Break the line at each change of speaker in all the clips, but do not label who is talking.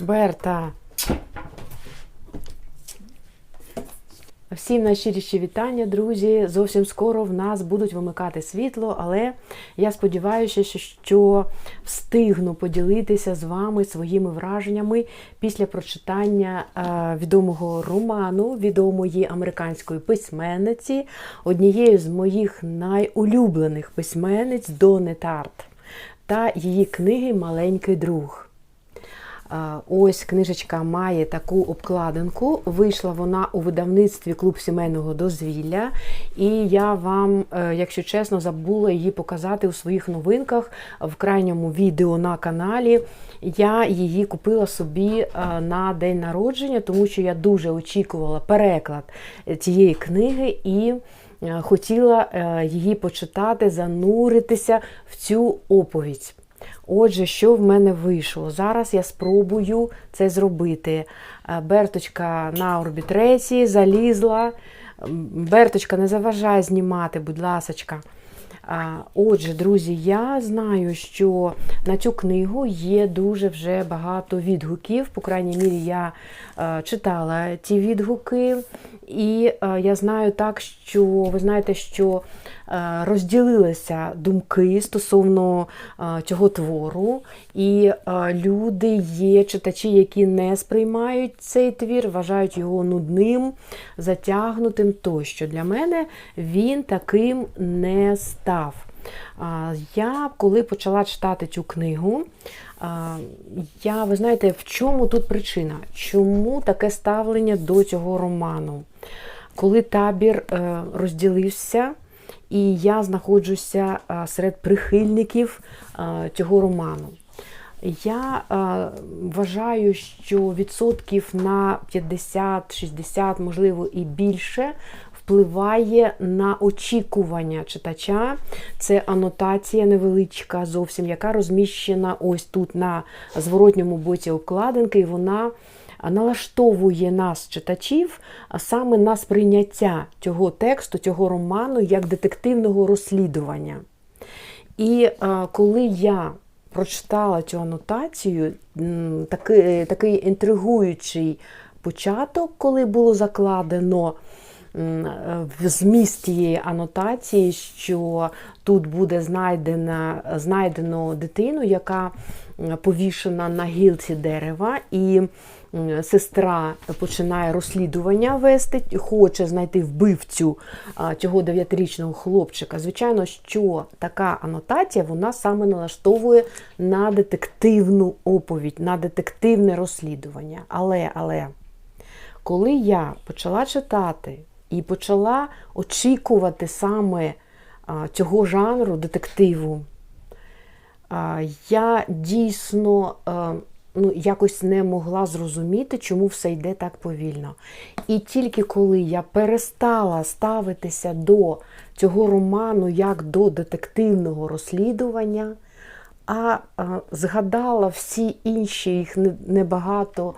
Берта. Всім найщиріші вітання, друзі. Зовсім скоро в нас будуть вимикати світло, але я сподіваюся, що- встигну поділитися з вами своїми враженнями після прочитання е, відомого роману відомої американської письменниці, однієї з моїх найулюблених письменниць Дони Тарт та її книги Маленький друг. Ось книжечка має таку обкладинку. Вийшла вона у видавництві Клуб сімейного дозвілля. І я вам, е, якщо чесно, забула її показати у своїх новинках в крайньому відео на каналі. Я її купила собі е, на день народження, тому що я дуже очікувала переклад цієї книги і е, хотіла її почитати, зануритися в цю оповідь. Отже, що в мене вийшло? Зараз я спробую це зробити. Е, Берточка на орбітреці залізла. Берточка, не заважай знімати, будь ласочка. Отже, друзі, я знаю, що на цю книгу є дуже вже багато відгуків. По крайній мірі, я е, читала ті відгуки, і е, я знаю так, що ви знаєте, що розділилися думки стосовно е, цього твору, і е, люди є читачі, які не сприймають цей твір, вважають його нудним, затягнутим тощо. Для мене він таким не став. Я, коли почала читати цю книгу, я, ви знаєте, в чому тут причина? Чому таке ставлення до цього роману? Коли табір е, розділився, і я знаходжуся е, серед прихильників е, цього роману. Я е, вважаю, що відсотків на 50-60, можливо, і більше впливає на очікування читача. Це анотація невеличка, зовсім яка розміщена ось тут на зворотньому боці обкладинки, і вона налаштовує нас, читачів, саме на сприйняття цього тексту, цього роману як детективного розслідування. І коли я прочитала цю анотацію, такий, такий інтригуючий початок, коли було закладено в зміст цієї анотації, що тут буде знайдена, знайдено дитину, яка повішена на гілці дерева, і сестра починає розслідування вести, хоче знайти вбивцю цього дев'ятирічного хлопчика. Звичайно, що така анотація вона саме налаштовує на детективну оповідь, на детективне розслідування. Але, але коли я почала читати і почала очікувати саме цього жанру детективу, я дійсно ну, якось не могла зрозуміти, чому все йде так повільно. І тільки коли я перестала ставитися до цього роману як до детективного розслідування, а, а згадала всі інші їх небагато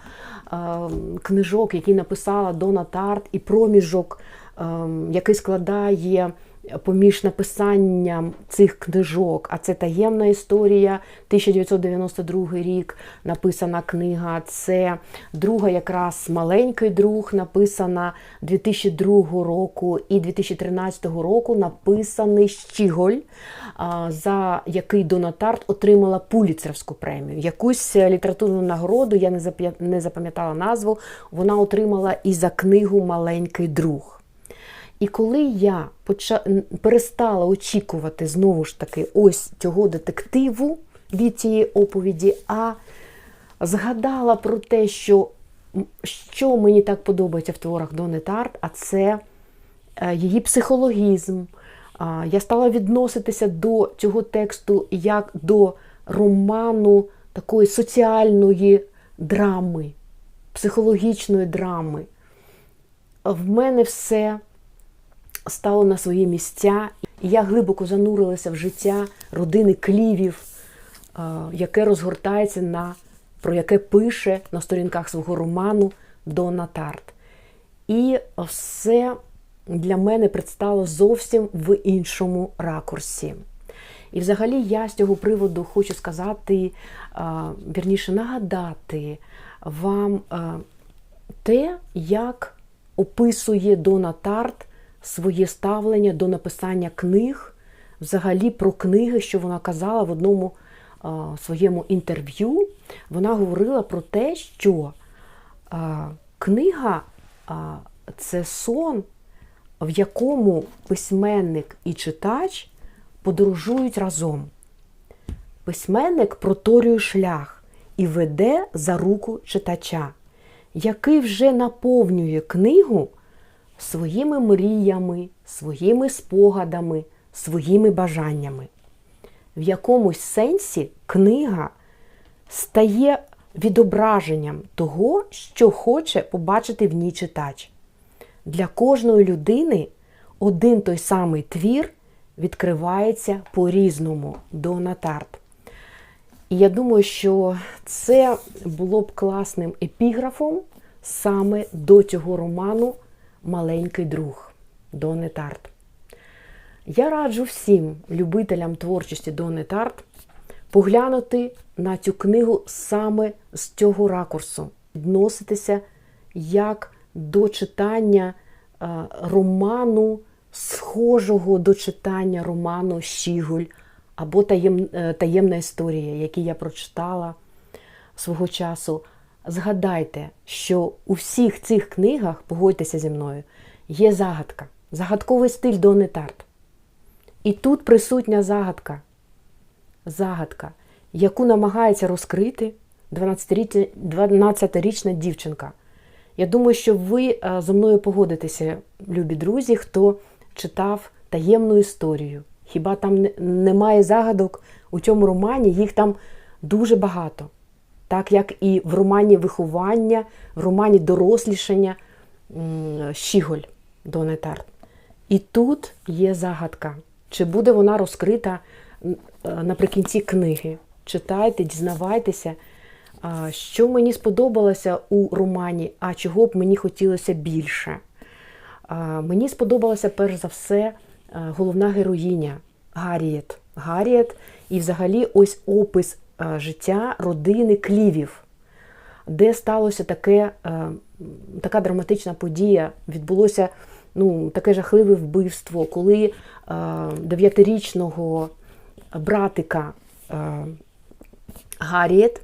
книжок, які написала Дона Тарт, і проміжок, який складає поміж написанням цих книжок, а це таємна історія, 1992 рік написана книга. Це друга, якраз маленький друг, написана 2002 року і 2013 року написаний Щіголь, за який Дона Тарт отримала Пуліцерівську премію. Якусь літературну нагороду, я не запам'ятала назву, вона отримала і за книгу Маленький друг. І коли я перестала очікувати знову ж таки ось цього детективу від цієї оповіді, а згадала про те, що що мені так подобається в творах Дони Тарт, а це е, її психологізм. Я стала відноситися до цього тексту як до роману такої соціальної драми, психологічної драми. В мене все стало на свої місця, і я глибоко занурилася в життя родини клівів, е, яке розгортається на про яке пише на сторінках свого роману Дона Тарт. І все для мене предстало зовсім в іншому ракурсі. І взагалі я з цього приводу хочу сказати, вірніше нагадати вам те, як описує Дона Тарт своє ставлення до написання книг, взагалі про книги, що вона казала в одному а, своєму інтерв'ю. Вона говорила про те, що а, книга а, це сон, в якому письменник і читач подорожують разом. Письменник проторює шлях і веде за руку читача, який вже наповнює книгу своїми мріями, своїми спогадами, своїми бажаннями. В якомусь сенсі книга стає відображенням того, що хоче побачити в ній читач. Для кожної людини один той самий твір відкривається по-різному до Натарт. І я думаю, що це було б класним епіграфом саме до цього роману Маленький друг Дони Тарт. Я раджу всім любителям творчості Дони Тарт поглянути на цю книгу саме з цього ракурсу, відноситися як до читання е, роману, схожого до читання роману Щіголь або е, таємна історія, який я прочитала свого часу. Згадайте, що у всіх цих книгах, погодьтеся зі мною, є загадка, загадковий стиль Дони Тарт. І тут присутня загадка, загадка, яку намагається розкрити 12-річна дівчинка. Я думаю, що ви е, зі мною погодитеся, любі друзі, хто читав таємну історію. Хіба там немає загадок у цьому романі? Їх там дуже багато. Так як і в романі виховання, в романі дорослішання Щіголь Дони Тарт. І тут є загадка. Чи буде вона розкрита е, наприкінці книги? Читайте, дізнавайтеся, що мені сподобалося у романі, а чого б мені хотілося більше. Мені сподобалася перш за все головна героїня Гарріет. Гарріет і взагалі ось опис життя родини Клівів, де сталося таке, така драматична подія, відбулося ну, таке жахливе вбивство, коли дев'ятирічного братика Гарріет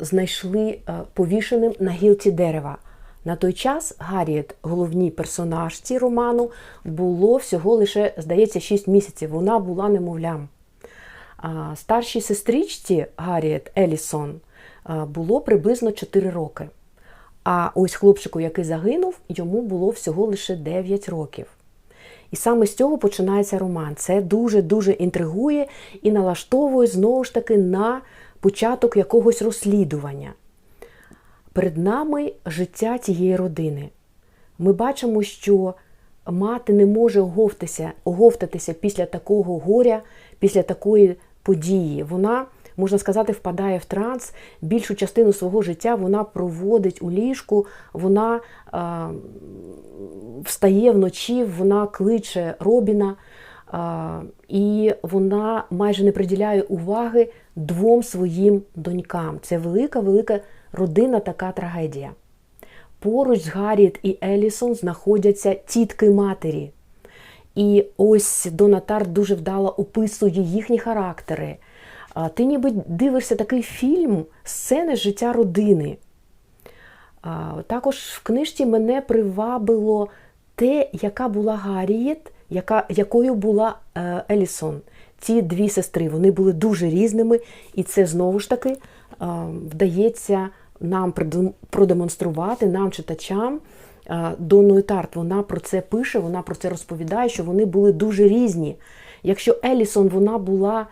знайшли повішеним на гілці дерева. На той час Гарріет, головній персонажці роману, було всього лише, здається, 6 місяців. Вона була немовлям. Старшій сестричці Гарріет Елісон було приблизно 4 роки. А ось хлопчику, який загинув, йому було всього лише 9 років. І саме з цього починається роман. Це дуже-дуже інтригує і налаштовує знову ж таки на початок якогось розслідування. Перед нами життя цієї родини. Ми бачимо, що мати не може оговтатися, оговтатися після такого горя, після такої події. Вона, можна сказати, впадає в транс. Більшу частину свого життя вона проводить у ліжку, вона е, встає вночі, вона кличе Робіна. І вона майже не приділяє уваги двом своїм донькам. Це велика-велика родина, така трагедія. Поруч з Гарріет і Елісон знаходяться тітки матері. І ось Донатар дуже вдало описує їхні характери. Ти ніби дивишся такий фільм сцени життя родини. Також в книжці мене привабило те, яка була Гарріет яка, якою була е, Елісон. Ці дві сестри вони були дуже різними, і це знову ж таки вдається нам продемонструвати, нам, читачам. Е, Донною Тарт вона про це пише, вона про це розповідає, що вони були дуже різні. Якщо Елісон вона була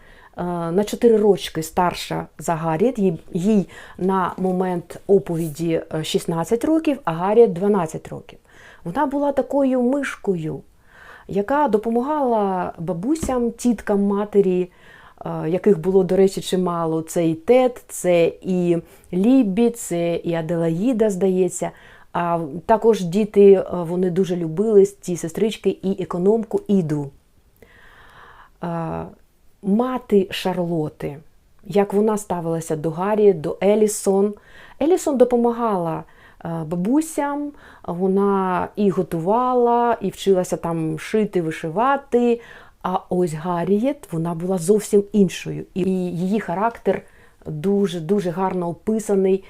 на 4 рочки старша за Гарріет, їй на момент оповіді 16 років, а Гарріет 12 років. Вона була такою мишкою яка допомагала бабусям, тіткам матері, е, яких було, до речі, чимало. Це і Тет, це і Ліббі, це і Аделаїда, здається. А також діти е, вони дуже любили ці сестрички і економку Іду. Е, мати Шарлоти, як вона ставилася до Гаррі, до Елісон. Елісон допомагала е, бабусям, вона і готувала, і вчилася там шити, вишивати. А ось Гаррієт, вона була зовсім іншою. І її характер дуже дуже гарно описаний.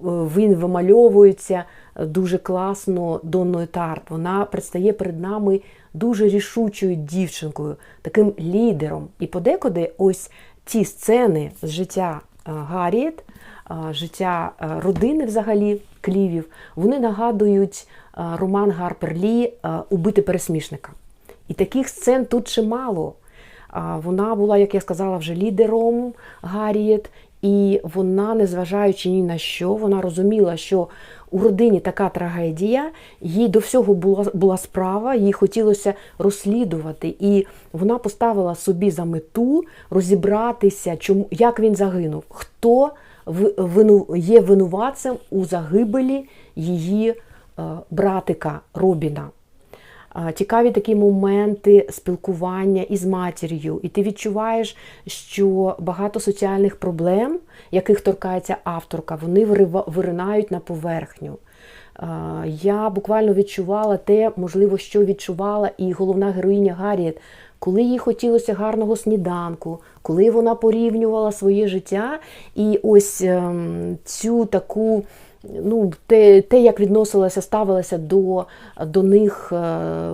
Він вимальовується дуже класно Донною Тарт. Вона предстає перед нами дуже рішучою дівчинкою, таким лідером. І подекуди ось ті сцени з життя е, Гарріет, е, життя е, родини взагалі Клівів, вони нагадують роман Гарпер Лі Убити пересмішника. І таких сцен тут чимало. Вона була, як я сказала, вже лідером Гарріет, і вона, незважаючи ні на що, вона розуміла, що у родині така трагедія, їй до всього була, була справа, їй хотілося розслідувати. І вона поставила собі за мету розібратися, чому, як він загинув, хто вину, є винуватцем у загибелі її е, братика Робіна. Цікаві такі моменти спілкування із матір'ю, і ти відчуваєш, що багато соціальних проблем, яких торкається авторка, вони виринають на поверхню. Я буквально відчувала те, можливо, що відчувала і головна героїня Гарріет, коли їй хотілося гарного сніданку, коли вона порівнювала своє життя і ось ем, цю таку ну, те, те, як відносилася, ставилася до, до них е,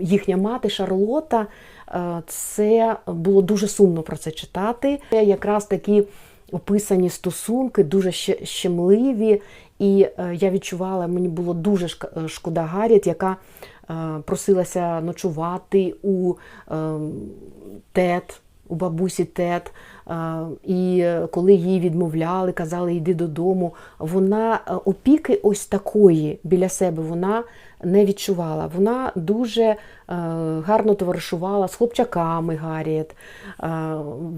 їхня мати Шарлота, е, це було дуже сумно про це читати. Це якраз такі описані стосунки, дуже ще- щемливі. І е, я відчувала, мені було дуже шк- шкода Гарріт, яка просилася ночувати у е, тет, у бабусі Тет. Е, І коли їй відмовляли, казали, йди додому, вона е, опіки ось такої біля себе вона не відчувала. Вона дуже е, гарно товаришувала з хлопчаками Гарріет, е,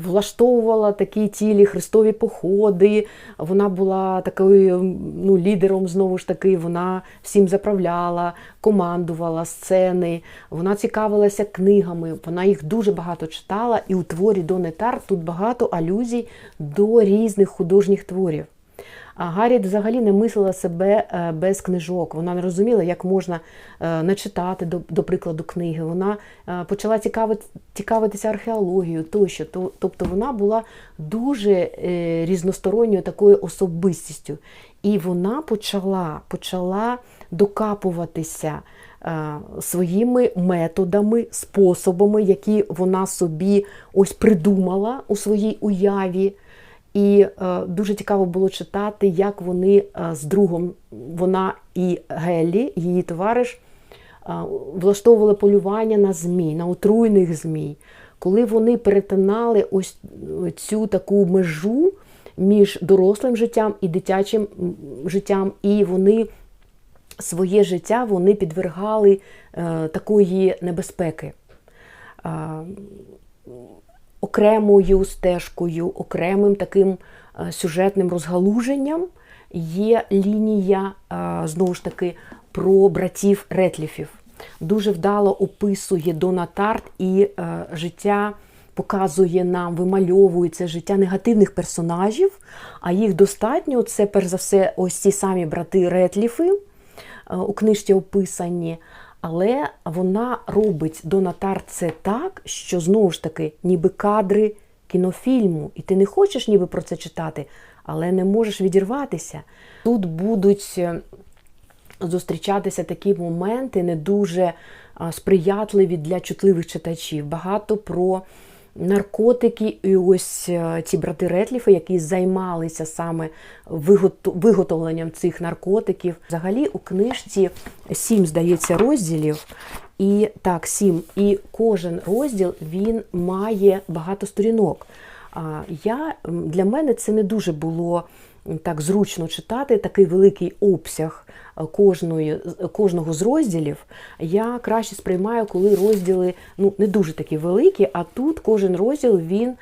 влаштовувала такі цілі хрестові походи. Вона була такою ну, лідером, знову ж таки, вона всім заправляла, командувала сцени, вона цікавилася книгами, вона їх дуже багато читала, і у творі Дони Тарт тут багато алюзій до різних художніх творів. А Гарріет взагалі не мислила себе е, без книжок. Вона не розуміла, як можна е, начитати, до, до прикладу, книги. Вона е, почала цікавити, цікавитися археологією тощо. Тобто вона була дуже різносторонньою такою особистістю. І вона почала, почала докапуватися своїми методами, способами, які вона собі ось придумала у своїй уяві. І е, дуже цікаво було читати, як вони е, з другом, вона і Геллі, її товариш, е, влаштовували полювання на змій, на отруйних змій. Коли вони перетинали ось цю таку межу між дорослим життям і дитячим життям, і вони своє життя вони підвергали е, такої небезпеки. Е, окремою стежкою, окремим таким е, сюжетним розгалуженням є лінія, е, знову ж таки, про братів Ретліфів. Дуже вдало описує Дона Тарт і е, життя. Показує нам, вимальовує це життя негативних персонажів, а їх достатньо. Це, перш за все, ось ці самі брати Ретліфи у книжці описані. Але вона робить Донатар це так, що знову ж таки, ніби кадри кінофільму, і ти не хочеш ніби про це читати, але не можеш відірватися. Тут будуть е, зустрічатися такі моменти не дуже сприятливі для чутливих читачів. Багато про наркотики, і ось е, ці брати Ретліфи, які займалися саме виготовленням цих наркотиків. Взагалі у книжці сім, здається, розділів. І так, сім. І кожен розділ він має багато сторінок. А я для мене це не дуже було так зручно читати такий великий обсяг е, кожної, кожного з розділів. Я краще сприймаю, коли розділи ну, не дуже такі великі, а тут кожен розділ він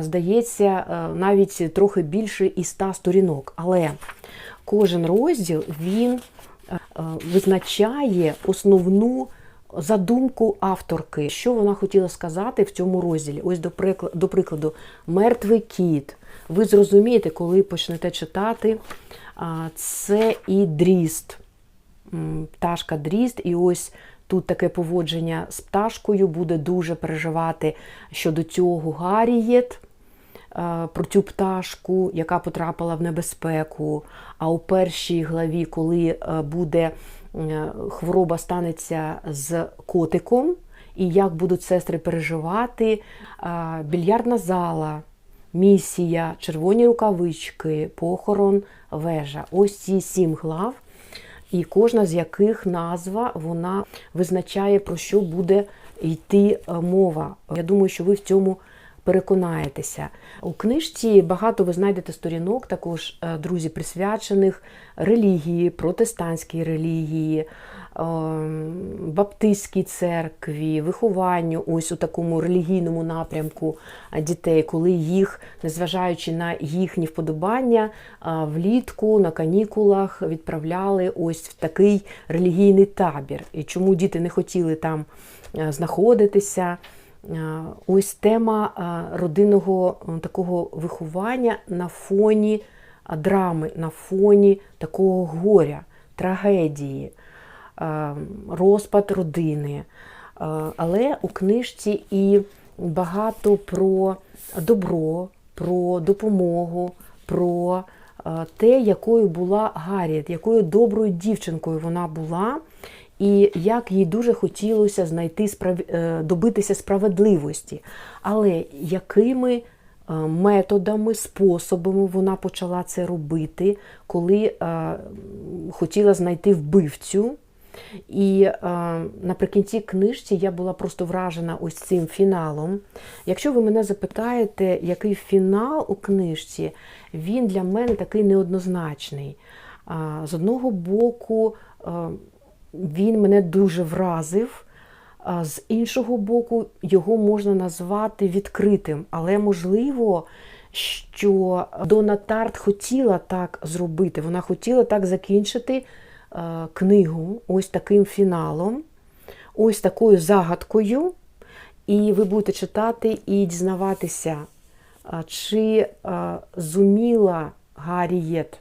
здається е, навіть трохи більше і 100 сторінок. Але кожен розділ він е, е, визначає основну задумку авторки, що вона хотіла сказати в цьому розділі. Ось до прикладу мертвий кіт. Ви зрозумієте, коли почнете читати, це і дріст, пташка дріст, і ось. Тут таке поводження з пташкою буде дуже переживати щодо цього Гаррієт, е, про цю пташку, яка потрапила в небезпеку. А у першій главі, коли е, буде хвороба станеться з котиком, і як будуть сестри переживати, більярдна зала, місія, червоні рукавички, похорон, вежа. Ось ці сім глав і кожна з яких назва вона визначає, про що буде йти е, мова. Я думаю, що ви в цьому переконаєтеся. У книжці багато ви знайдете сторінок, також, е, друзі, присвячених релігії, протестантській релігії. ем, Баптистській церкві, вихованню, ось у такому релігійному напрямку дітей, коли їх, незважаючи на їхні вподобання, влітку на канікулах відправляли ось в такий релігійний табір. І чому діти не хотіли там знаходитися? А, Ось тема родинного такого виховання на фоні драми, на фоні такого горя, трагедії, розпад родини. Але у книжці і багато про добро, про допомогу, про те, якою була Гарріет, якою доброю дівчинкою вона була, і як їй дуже хотілося знайти справ... е, добитися справедливості. Але якими е, методами, способами вона почала це робити, коли е, хотіла знайти вбивцю. І е, наприкінці книжці я була просто вражена ось цим фіналом. Якщо ви мене запитаєте, який фінал у книжці, він для мене такий неоднозначний. А, з одного боку, е, він мене дуже вразив, з іншого боку, його можна назвати відкритим. Але можливо, що Дона Тарт хотіла так зробити. Вона хотіла так закінчити книгу ось таким фіналом, ось такою загадкою. І ви будете читати і дізнаватися, чи зуміла Гаррієт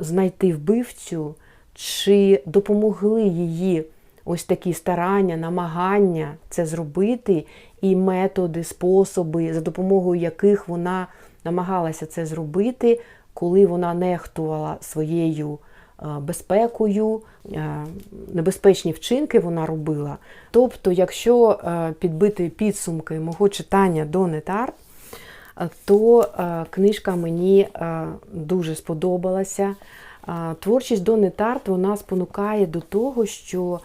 знайти вбивцю, чи допомогли її ось такі старання, намагання це зробити, і методи, способи, за допомогою яких вона намагалася це зробити, коли вона нехтувала своєю е, безпекою, е, небезпечні вчинки вона робила. Тобто, якщо е, підбити підсумки мого читання до Нетар, то книжка мені дуже сподобалася. Творчість Дони Тарт вона спонукає до того, що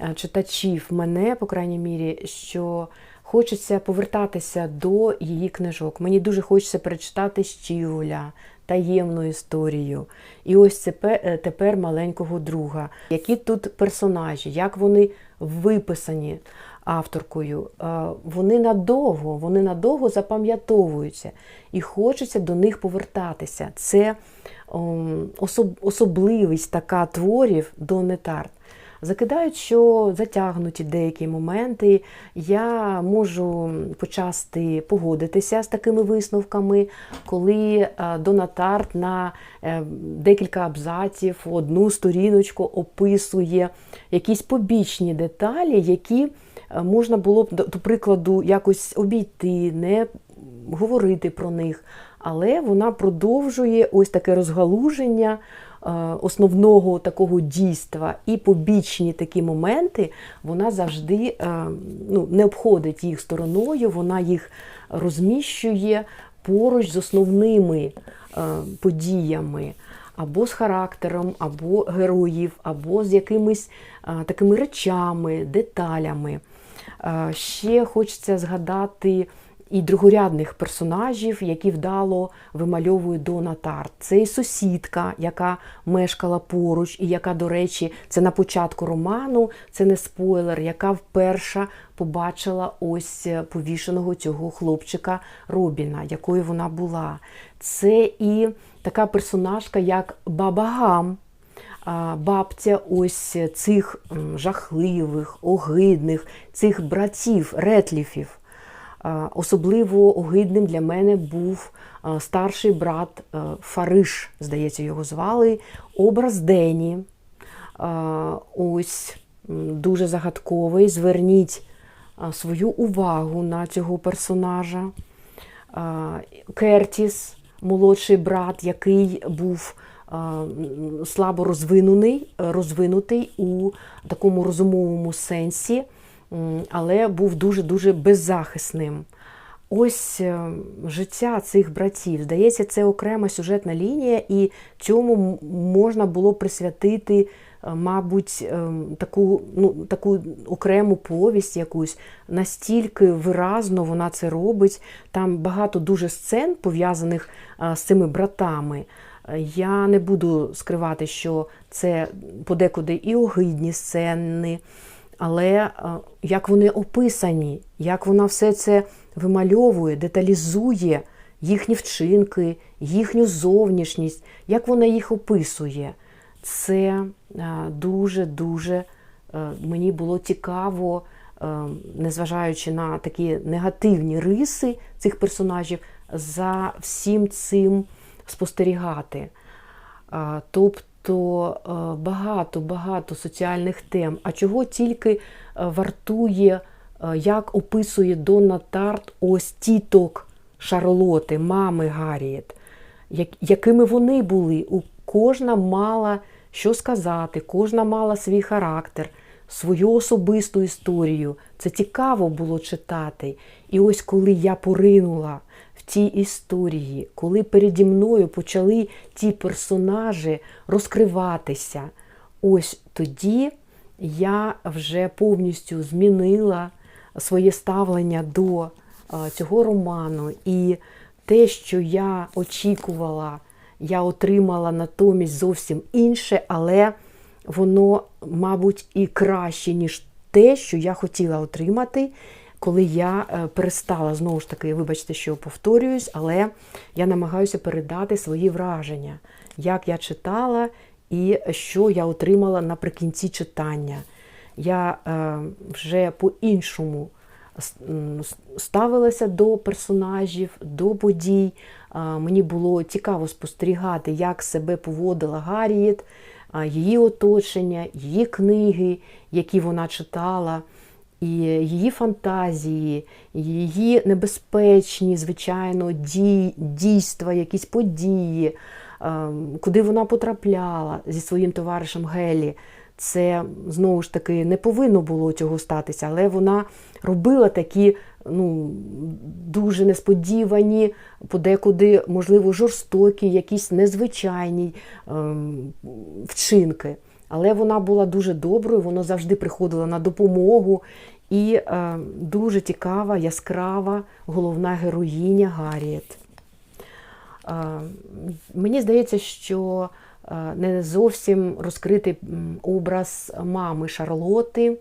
е, читачів мене, по крайній мірі, що хочеться повертатися до її книжок. Мені дуже хочеться перечитати Щіголя, таємну історію. І ось це е, тепер маленького друга. Які тут персонажі, як вони виписані авторкою. Вони надовго, вони надовго запам'ятовуються і хочеться до них повертатися. Це особ- особливість така творів до Нетарт. Закидають, що затягнуті деякі моменти. Я можу почасти погодитися з такими висновками, коли Донатарт на е, декілька абзаців, одну сторіночку описує якісь побічні деталі, які можна було б, до прикладу, якось обійти, не говорити про них. Але вона продовжує ось таке розгалуження е, основного такого дійства і побічні такі моменти, вона завжди е, ну, не обходить їх стороною, вона їх розміщує поруч з основними е, подіями. Або з характером, або героїв, або з якимись е, такими речами, деталями. Е, Ще хочеться згадати і другорядних персонажів, які вдало вимальовує Дона Тарт. Це і сусідка, яка мешкала поруч, і яка, до речі, це на початку роману, це не спойлер, яка вперше побачила ось е, повішеного цього хлопчика Робіна, якою вона була. Це і така персонажка, як Баба Гам. Бабця ось цих жахливих, огидних, цих братів, ретліфів. Особливо огидним для мене був старший брат Фариш, здається, його звали, образ Дені. Ось дуже загадковий. Зверніть свою увагу на цього персонажа. Кертіс, молодший брат, який був слабо розвинений, розвинутий у такому розумовому сенсі, але був дуже-дуже беззахисним. Ось е, життя цих братів, здається, це окрема сюжетна лінія, і цьому можна було присвятити, е, мабуть, е, таку, ну, таку окрему повість якусь. Настільки виразно вона це робить. Там багато дуже сцен пов'язаних з цими братами. Е, Я не буду скривати, що це подекуди і огидні сцени, але е, як вони описані, як вона все це вимальовує, деталізує їхні вчинки, їхню зовнішність, як вона їх описує, це дуже-дуже мені було цікаво, е, незважаючи на такі негативні риси цих персонажів, за всім цим спостерігати. Тобто багато-багато соціальних тем. А чого тільки е, вартує, е, як описує Донна Тарт ось тіток Шарлоти, мами Гарріет, якими вони були. Кожна мала що сказати, кожна мала свій характер, свою особисту історію. Це цікаво було читати. І ось коли я поринула в ті історії, коли переді мною почали ті персонажі розкриватися, ось тоді я вже повністю змінила своє ставлення до цього роману. І те, що я очікувала, я отримала натомість зовсім інше, але воно, мабуть, і краще, ніж те, що я хотіла отримати, коли я е, перестала знову ж таки, вибачте, що повторююсь, але я намагаюся передати свої враження, як я читала і що я отримала наприкінці читання. Я е, вже по-іншому ставилася до персонажів, до подій. Мені було цікаво спостерігати, як себе поводила Гарріет, її оточення, її книги, які вона читала, і її фантазії, її небезпечні, звичайно, дій, дійства, якісь події, ем, куди вона потрапляла зі своїм товаришем Гелі. Це знову ж таки не повинно було цього статися, але вона робила такі ну, дуже несподівані, подекуди, можливо, жорстокі, якісь незвичайні ем, вчинки. Але вона була дуже доброю, вона завжди приходила на допомогу. І е, дуже цікава, яскрава головна героїня Гарріет. Е, Мені здається, що е, не зовсім розкритий образ мами Шарлоти.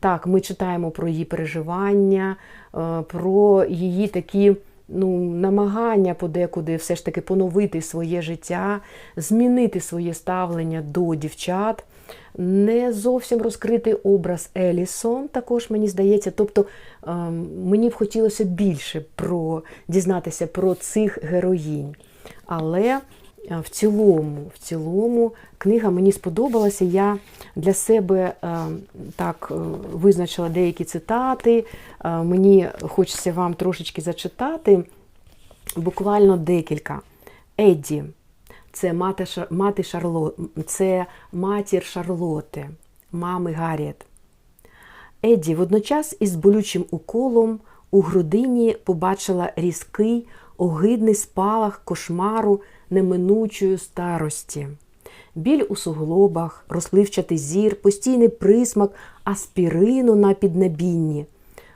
Так, ми читаємо про її переживання, е, про її такі ну, намагання подекуди все ж таки поновити своє життя, змінити своє ставлення до дівчат. Не зовсім розкрити образ Елісон, також мені здається. Тобто ем, мені б хотілося більше про дізнатися про цих героїнь. Але в цілому, в цілому книга мені сподобалася. Я для себе е, так е, визначила деякі цитати. Е, Мені хочеться вам трошечки зачитати. Буквально декілька. Едді. Це мати, мати Шарло, це матір Шарлоти, мами Гарріет. Едді водночас із болючим уколом у грудині побачила різкий, огидний спалах кошмару неминучої старості. Біль у суглобах, розпливчатий зір, постійний присмак аспірину на піднебінні,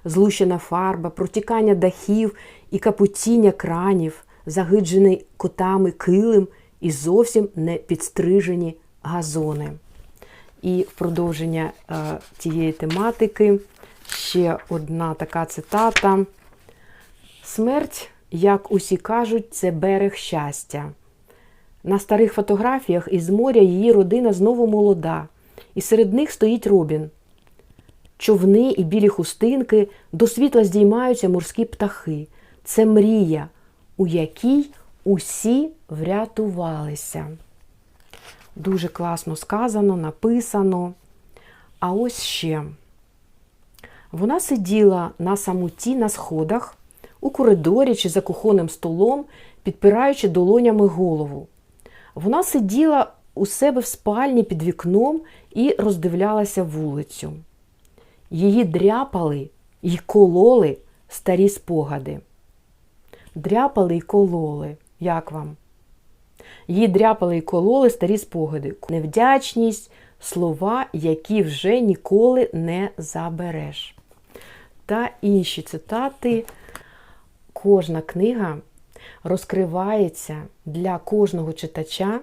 злущена фарба, протікання дахів і капутіння кранів, загиджений котами килим і зовсім не підстрижені газони. І в продовження е, тієї тематики ще одна така цитата. Смерть, як усі кажуть, це берег щастя. На старих фотографіях із моря її родина знову молода, і серед них стоїть Робін. Човни і білі хустинки, до світла здіймаються морські птахи. Це мрія, у якій усі врятувалися. Дуже класно сказано, написано. А ось ще. Вона сиділа на самоті на сходах, у коридорі чи за кухонним столом, підпираючи долонями голову. Вона сиділа у себе в спальні під вікном і роздивлялася вулицю. Її дряпали й кололи старі спогади. Дряпали й кололи. Як вам? Її дряпали й кололи старі спогади. Невдячність, слова, які вже ніколи не забереш. Та інші цитати. Кожна книга розкривається для кожного читача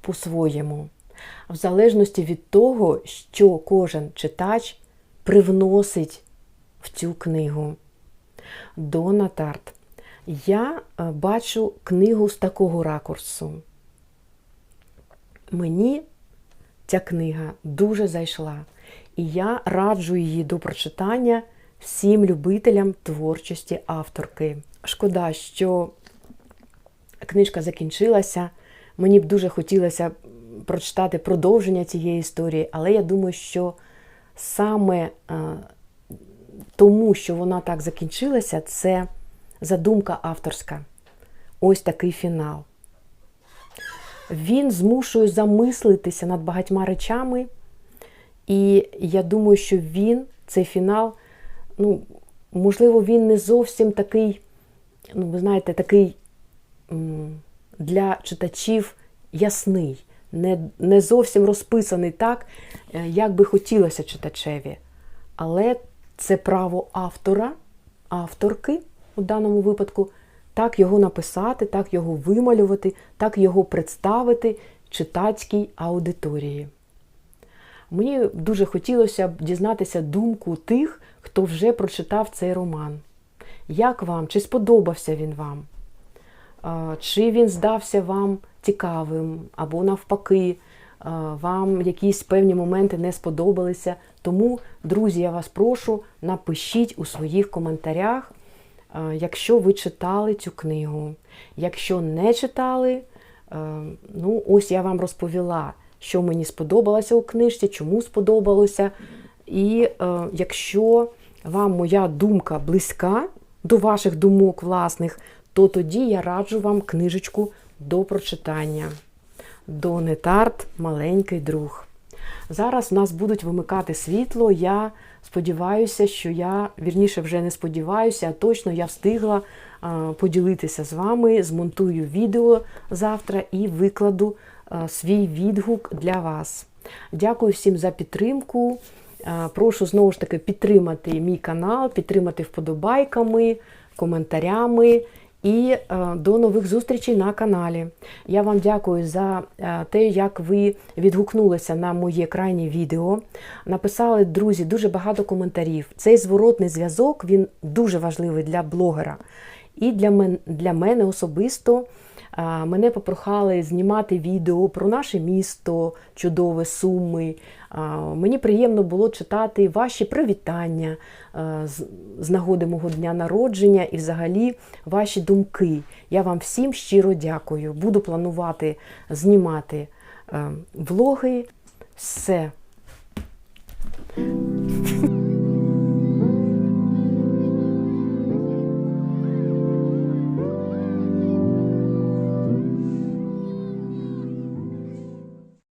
по-своєму, в залежності від того, що кожен читач привносить в цю книгу. Дона Тарт. Я е, бачу книгу з такого ракурсу. Мені ця книга дуже зайшла, і я раджу її до прочитання всім любителям творчості авторки. Шкода, що книжка закінчилася. Мені б дуже хотілося прочитати продовження цієї історії, але я думаю, що саме е, тому, що вона так закінчилася, це задумка авторська. Ось такий фінал. Він змушує замислитися над багатьма речами, і я думаю, що він, цей фінал, ну, можливо, він не зовсім такий, ну, ви знаєте, такий для читачів ясний, не, не зовсім розписаний так, е, як би хотілося читачеві. Але це право автора, авторки у даному випадку, так його написати, так його вималювати, так його представити читацькій аудиторії. Мені дуже хотілося б дізнатися думку тих, хто вже прочитав цей роман. Як вам? Чи сподобався він вам? Чи він здався вам цікавим, або навпаки, вам якісь певні моменти не сподобалися? Тому, друзі, я вас прошу, напишіть у своїх коментарях, якщо ви читали цю книгу. Якщо не читали, ну ось я вам розповіла, що мені сподобалося у книжці, чому сподобалося. І е, якщо вам моя думка близька до ваших думок власних, то тоді я раджу вам книжечку до прочитання. Доне Тарт маленький друг. Зараз в нас будуть вимикати світло. Я сподіваюся, що я, вірніше, вже не сподіваюся, а точно я встигла поділитися з вами, змонтую відео завтра і викладу свій відгук для вас. Дякую всім за підтримку. Прошу знову ж таки підтримати мій канал, підтримати вподобайками, коментарями. І е, до нових зустрічей на каналі. Я вам дякую за е, те, як ви відгукнулися на моє крайнє відео. Написали, друзі, дуже багато коментарів. Цей зворотний зв'язок він дуже важливий для блогера. І для мен, для мене особисто мене попрохали знімати відео про наше місто, чудове Суми. Мені приємно було читати ваші привітання з, нагоди мого дня народження і взагалі ваші думки. Я вам всім щиро дякую. Буду планувати знімати влоги. Все.